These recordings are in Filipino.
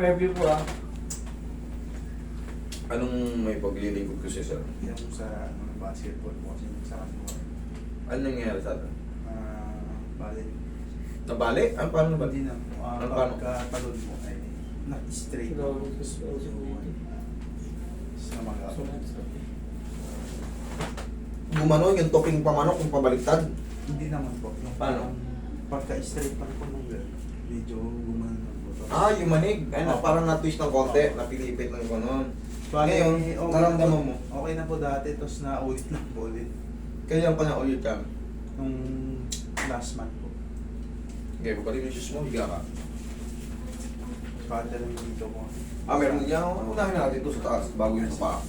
Fairview po ah. Anong may paglilingkod ko siya, sir? Yan mo sa ano, basketball po kasi sa. Ano nangyayari sa atin? Ah, bali. Nabali? Ano, paano nabali? Hindi na. Uh, Ano, paano? Pagkatalon mo ay na-straight. This is also sa mga So, that's okay. Gumano yung topping pamanok kung pabaliktad. Hindi naman po. Yung Paano? parang Pagka-straight lang po ng girl, medyo to. Ah, yung manig. Ay, na, Oo. parang na-twist ng konti. Oo. Napilipit ng gano'n. Bali, Ngayon, okay naramdaman na mo. Okay na po dati, tapos na-ulit lang po ulit. Kaya pa na ulit ka. Nung last month po. Okay, bukali yung shoes mo, higa ka. Pagka lang dito po. Ah, meron din yan. Unahin natin ito sa taas, bago yung pa.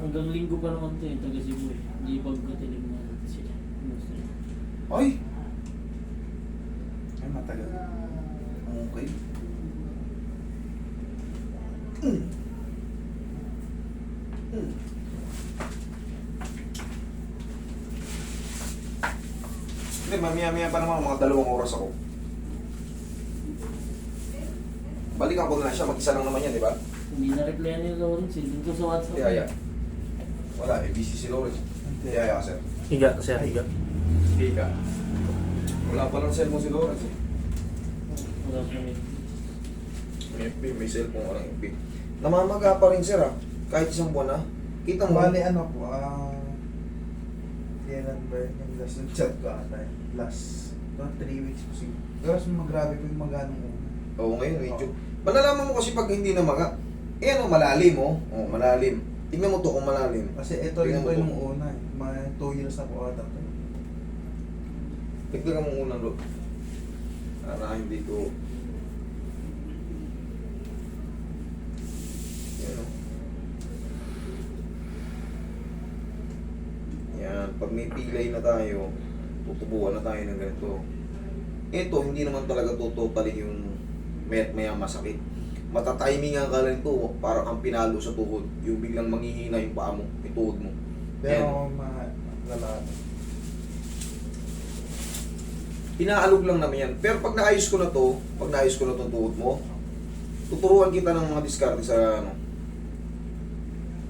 Hanggang linggo pa naman ito eh, taga Cebu eh. Hindi pagkatilim na sila. Ay! Ay, matagal. Okay. Mm. Mm. Hindi, mamaya-maya pa naman, mga dalawang oras ako. Balikan ko na lang siya, mag-isa lang naman yan, di ba? Hindi na-reply ni Lawrence eh. Dito sa WhatsApp. Kaya, yeah. Wala, eh, busy si Lawrence. Kaya, yeah, sir. Higa, sir, higa. Hindi ka. Wala pa lang cellphone si Lawrence eh. Wala pa. May FB, may cellphone, walang FB. Namamaga pa rin, sir, ah. Kahit isang buwan, ah. Kita mo, Bali, ano po, ah... kailan ba yun? yung last chat ko ata eh. Last, mga 3 weeks po siguro. Pero mas magrabe po yung magano mo. Oo, ngayon medyo. Malalaman mo kasi pag hindi na maga. Eh ano, malalim oh. Oh, malalim. Tingnan mo to kung malalim. Kasi ito Tingnan rin mo po to. yung una eh. Mga 2 years na po ata to. Tignan mo unang lo. Para hindi ko... Yan oh. Yan, pag may pilay na tayo, tutubuan na tayo ng ganito. Ito, hindi naman talaga to totally yung mayat maya masakit. Matatiming ang kala nito, parang ang pinalo sa tuhod. Yung biglang manghihina yung paa mo, yung tuhod mo. Pero lalaki. Inaalog lang naman yan. Pero pag naayos ko na to, pag naayos ko na tong tuhod mo, tuturuan kita ng mga diskarte sa ano,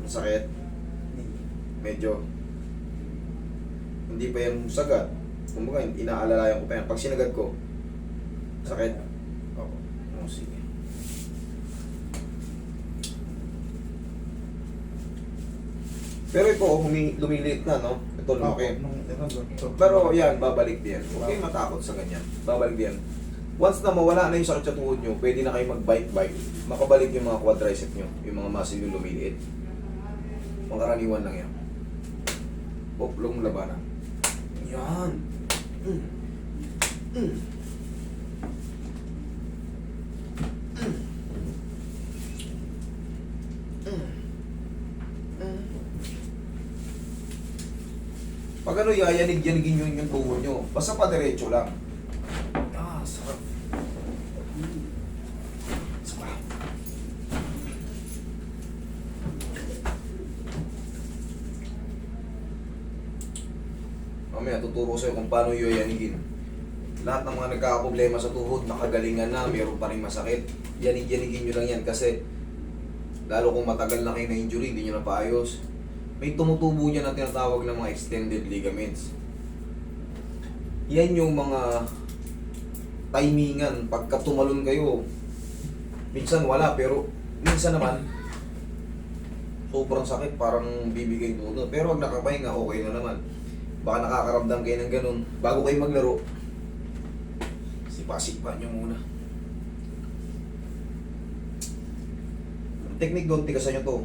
masakit, medyo, hindi pa yan sagad. Kumbaga, inaalalayan ko pa yan. Pag sinagad ko, sakit. Opo. Oh, sige. Pero ito, humi, lumiliit na, no? Ito, lumaki. Pero yan, babalik din. Kayong matakot sa ganyan. Babalik din. Once na mawala na yung sakit sa tuhod nyo, pwede na kayo mag-bike-bike. Makabalik yung mga quadricep nyo, yung mga muscle yung lumiliit. Pangkaraniwan lang yan. Poplong labanan. Yan. Mm. Mm. Pag ano, yayanig-yanigin nyo yung tuhod nyo. Basta pa diretso lang. Ah, sarap. Sarap. Mamaya tuturo sa'yo kung paano yung yayanigin. Lahat ng mga nagkakaproblema sa tuhod, nakagalingan na, mayroon pa rin masakit. Yanig-yanigin nyo lang yan kasi lalo kung matagal na kayo na injury, hindi nyo na paayos. May tumutubo niya na tinatawag ng mga extended ligaments. Yan yung mga timingan. Pagka tumalon kayo, minsan wala, pero minsan naman, sobrang sakit, parang bibigay dulo. Pero pag nakapahinga, okay na naman. Baka nakakaramdam kayo ng ganun. Bago kayo maglaro, sipa-sipa nyo muna. Technique doon, tigasan nyo to.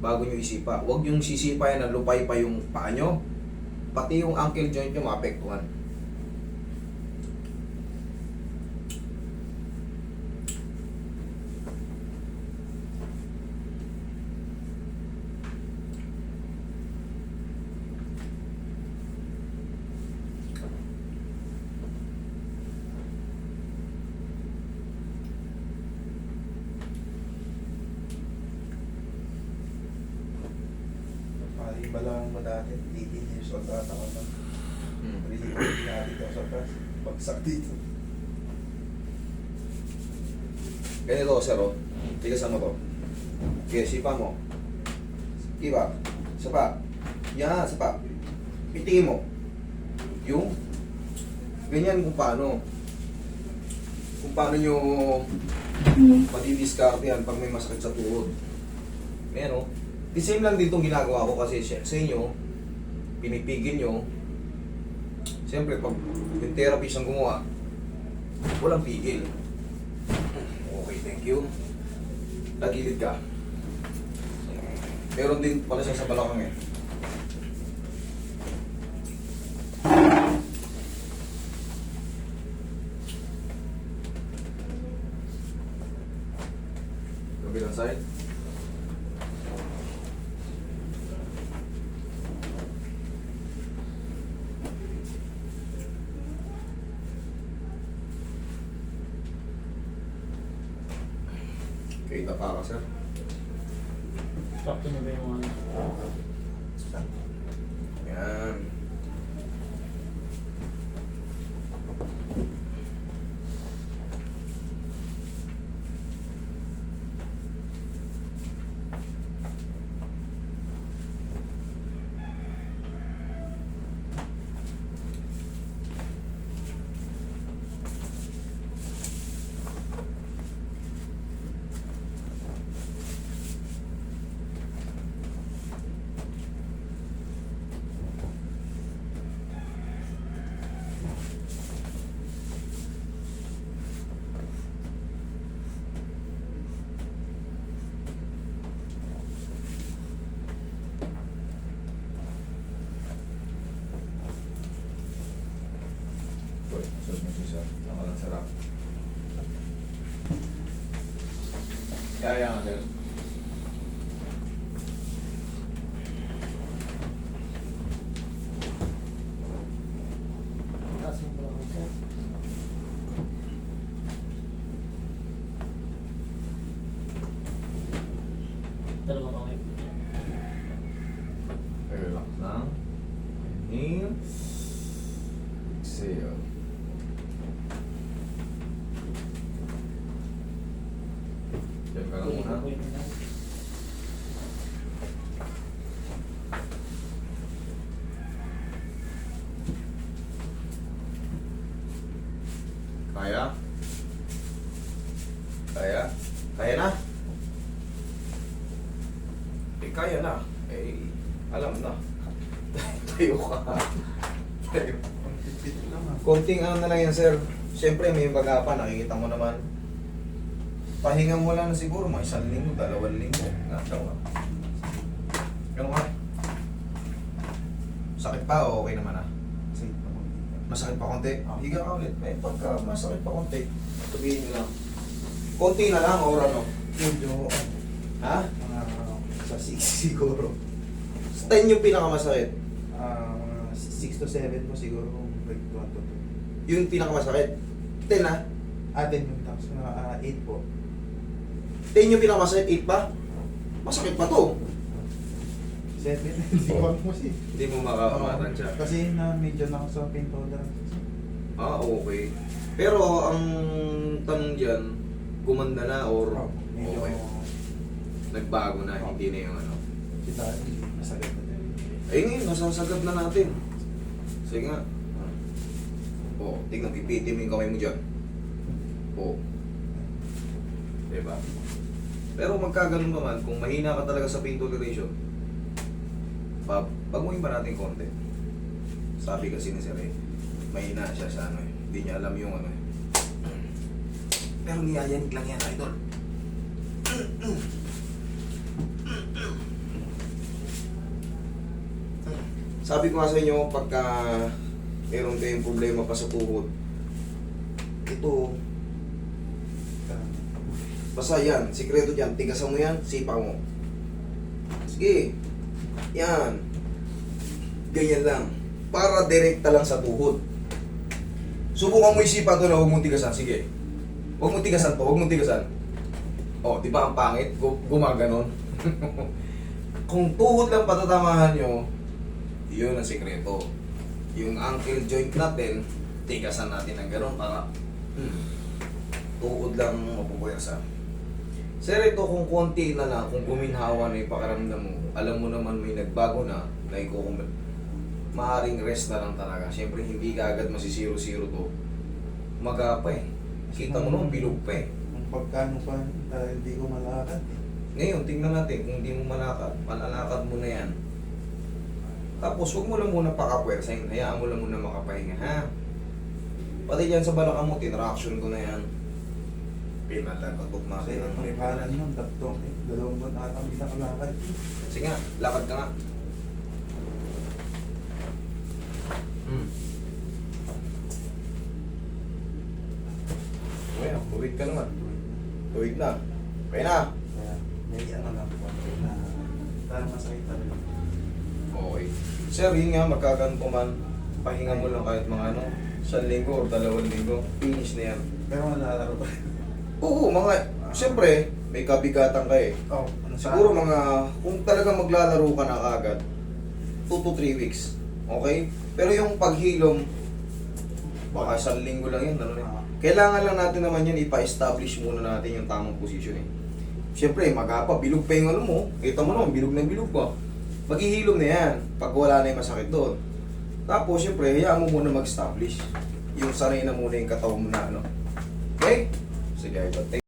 Bago nyo isipa. Huwag yung sisipa yan na lupay pa yung paa nyo. Pati yung ankle joint nyo maapektuhan. Mali ba lang ba dati? 18 years old ata ako na. Hmm. 3 years old dati ako sa taas. Bagsak dito. Ganito, sir, oh. Tigasan mo to. Okay, sipa mo. Iba. Isa pa. Yan, isa pa. Pitingin mo. Yung ganyan kung paano. Kung paano nyo madidiskarte yan pag may masakit sa tuhod. Oh. The same lang din itong ginagawa ko kasi sa inyo, pinipigil nyo. Siyempre, pag yung therapist ang gumawa, walang pigil. Okay, thank you. Tagilid ka. Meron din pala siya sa balakang eh. Kabilang side. Kita pa ka, sir. Sakto na ba yung ano? Yan. Uy, sunod mo siya. Tama lang sarap. Kaya nga, sir. Taas mo pala ako, sir. Dalawa kami. Relax lang. Inhale. Exhale. Diyan ka lang muna. Wait, wait lang. Kaya? Kaya? Kaya na? Eh, kaya na. Eh, alam na. Tayo ka. Tayo. Konting ano na lang yan, sir. Siyempre, may baga pa, nakikita mo naman. Pahinga mo lang na siguro, mga isang linggo, dalawang linggo. Nataw ka. Ganun ka. Sakit pa o okay naman ah? Masakit pa konti? Ah. Higa ka ulit. Eh, pagka masakit pa konti, sabihin nyo lang. Konti na lang, or ano? Medyo, Ha? mga sa 6 siguro. Sa 10 yung pinakamasakit. Ah, 6 to 7 po siguro kung break 1 to 2. Yung pinakamasakit. 10 ha? Ah, 10 yung tapos mga 8 po. 10 yung pinakamasakit, 8 pa? Masakit pa to. 7, hindi ko alam kasi. Hindi mo makakamanan Kasi na medyo naka sa pintola. Ah, okay. Pero ang tanong dyan, gumanda na or Oh, medyo okay. Nagbago na, Oh. hindi na yung ano. kita masagad na din. Eh ngayon, nasasagad na natin. Sige nga. Oo, oh, tingnan, pipiti mo yung kamay mo dyan. Oo. Diba? Pero magkaganon naman, kung mahina ka talaga sa pain toleration, pa baguhin ba natin konti? Sabi kasi ni Sir eh, mahina siya sa ano eh. Hindi niya alam yung ano eh. Pero niyayanig lang yan, idol. Sabi ko nga sa inyo, pagka meron kayong problema pa sa tuhod, ito, basta yan, sikreto dyan, tigasan mo yan, sipa mo. Sige, yan. Ganyan lang. Para direkta lang sa tuhod. Subukan mo isipa to na huwag mong tigasan. Sige. Huwag mong tigasan to, huwag mong tigasan. Oh, di ba ang pangit? Gu- Gumaganon. Kung tuhod lang patatamahan nyo, yun ang sikreto. Yung ankle joint natin, tigasan natin ng gano'n para hmm, tuod lang mapupuwersa. Sir, ito kung konti na lang, kung guminhawa na yung pakiramdam mo, alam mo naman may nagbago na, na ikukum- maaring rest na lang talaga. Siyempre, hindi ka agad masisiro-siro to. Magapa eh. Kita mo naman, bilog pa eh. Ang pagkano pa, dahil hindi ko malakad eh. Ngayon, tingnan natin kung hindi mo malakad, malalakad mo na yan. Tapos, huwag mo lang muna pakapwersahin. Hayaan mo lang muna makapahinga, ha? Pati dyan sa balakang mo, tinraction ko na yan. Kasi natin ang ang ibanan nun, tatlong eh. Dalawang buwan ata kami nakalakad. Sige nga, lakad ka nga. Hmm. Kaya, tuwid ka naman. Tuwid na. Kaya na. Kaya, may ano lang po. Na, dahil masakit talaga. Okay. Sir, yun nga, magkaganto man. Pahinga mo lang kahit mga ano, isang linggo o dalawang linggo. Finish na yan. Pero malalaro pa. Oo, mga, siyempre, may kabigatan ka eh. Oh, ano sa- Siguro mga, kung talagang maglalaro ka na kagad, 2 to 3 weeks. Okay? Pero yung paghilom, baka isang linggo lang yun. Ano, Ah. Kailangan lang natin naman yan, ipa-establish muna natin yung tamang position eh. Siyempre, magapa, bilog pa yung ano mo. Kita mo naman, bilog na bilog pa. Maghihilom na yan, pag wala na yung masakit doon. Tapos, siyempre, hayaan mo muna mag-establish. Yung sanay na muna yung katawan mo na ano. Okay? Sige, ito.